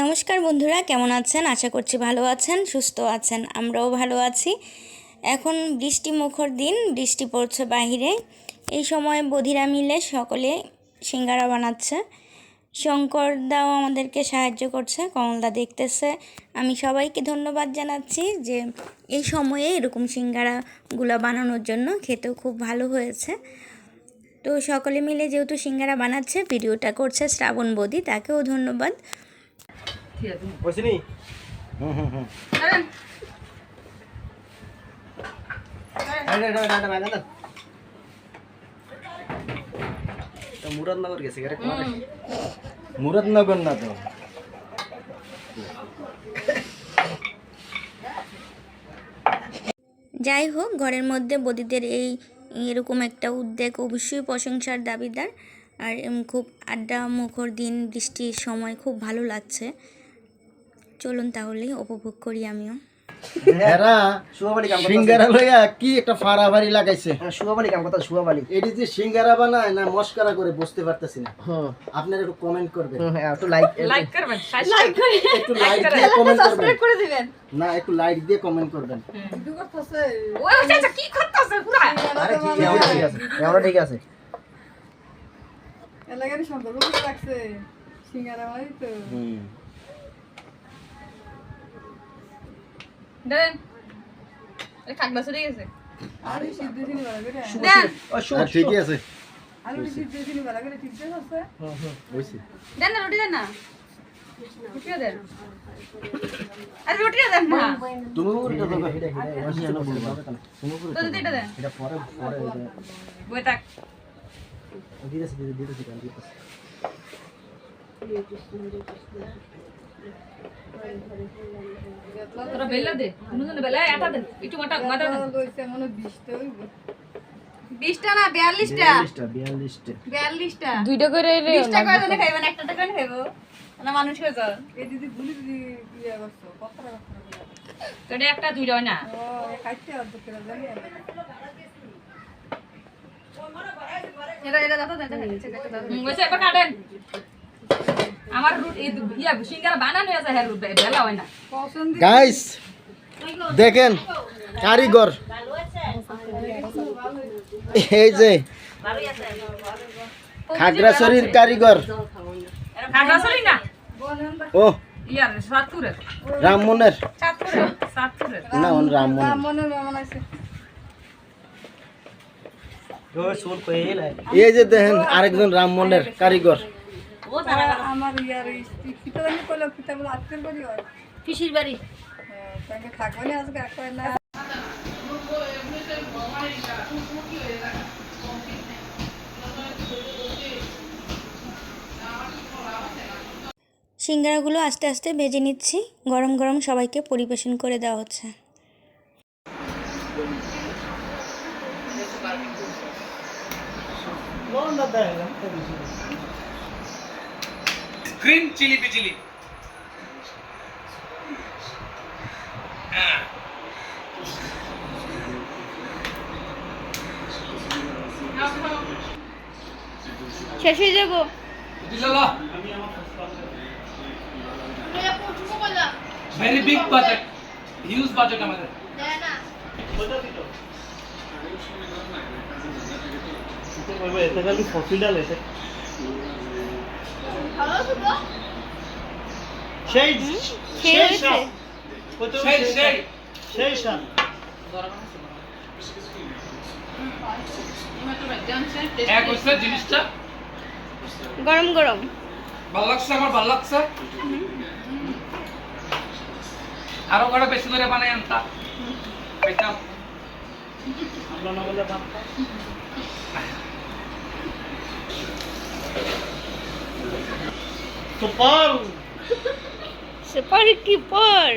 নমস্কার বন্ধুরা, কেমন আছেন? আশা করছি ভালো আছেন, সুস্থ আছেন, আমরাও ভালো আছি। এখন বৃষ্টি মুখর দিন, বৃষ্টি পড়ছে বাহিরে। এই সময় বধিরা মিলে সকলে সিঙ্গারা বানাচ্ছে। শঙ্কর দাও আমাদেরকে সাহায্য করছে, কমলদা দেখতেছে। আমি সবাইকে ধন্যবাদ জানাচ্ছি যে এই সময়ে এরকম সিঙ্গারাগুলো বানানোর জন্য খেতেও খুব ভালো হয়েছে। তো সকলে মিলে যেহেতু সিঙ্গারা বানাচ্ছে, ভিডিওটা করছে শ্রাবণ বদি, তাকেও ধন্যবাদ। বসিনি? মুরাদনগর গেছে মুরাদনগর না তো? যাই হোক ঘরের মধ্যে বদিদের এই এরকম একটা উদ্যোগ অবশ্যই প্রশংসার দাবিদার। আর খুব আড্ডা মুখর দিন বৃষ্টির সময় খুব ভালো লাগছে। চলুন তাহলে উপভোগ করি আমিও। এরা সিঙ্গারা লইয়া কি একটা লাগাইছে। শুয়াবালি কাম কথা শুয়াবালি এটি যে সিঙ্গারা বানায় না মস্কারা করে বুঝতে পারতেছি না। আপনারা একটু কমেন্ট করবেন। একটু লাইক লাইক করবেন একটু লাইক দিয়ে কমেন্ট করবেন। না একটু লাইক দিয়ে কমেন্ট করবেন। ওই ওই কি করতেছে? পুরা আরে ঠিক আছে আমরা ঠিক আছে। এলাকারই সম্পর্ক করে সিঙ্গারা তো। হুম। দেন এই খাগলা সরে গেছে। আলু সিদ্ধ দিনই ভালো করে। দেন আর ঠিকই আছে। আলু সিদ্ধ দিনই ভালো করে ঠিক আছে হইছে দেন না রুটি দেন না। দিতেছি তোরা বেলা দে কোনো বেলা। এটা দেন একটু মাটা মাটা দেন। লইছে মনে বিশটা হইব। বিশটা না বিয়াল্লিশটা। 42 42 বিয়াল্লিশটা। দুইটা করে খাইবেন একটা টাকা খাইবো। না মানুষ হয়ে যাও। এই দিদি ইয়া করছ কথা কথা তোরে একটা দুইটা না? ও খাইতে অর্ধেক করে জানি এটা এটা দাও দাও হুম ওইসে কাটেন। আমার রুট ইয়া সিঙ্গারা বানানো আছে হ্যাঁ বেলা হয় না। গাইস দেখেন কারিগর। এই যে খাগড়াছড়ির কারিগর। ও ইয়ার রামমনের না ওন রামমন মনে মনে আছে। ও সুর কই লাই এই যে দেখেন আরেকজন রামমনের কারিগর। আমার ইয়ার জানি বলে আজকের বাড়ি হয়। পিসির বাড়ি? হ্যাঁ, তাকে থাকব না আজকে একটা না। সিঙ্গারাগুলো আস্তে আস্তে ভেজে নিচ্ছি গরম গরম সবাইকে পরিবেশন করে দেওয়া হচ্ছে। গ্রিন চিলি পিচিলি শেষ হয়ে যাব। Very big budget huge budget আমাদের। সেই সেই এক হচ্ছে জিনিসটা। গরম গরম। ভালো লাগছে আমার ভালো লাগছে। আরও কটা বেশি করে বানাই আনতা। খাইতাম সুপার কি পর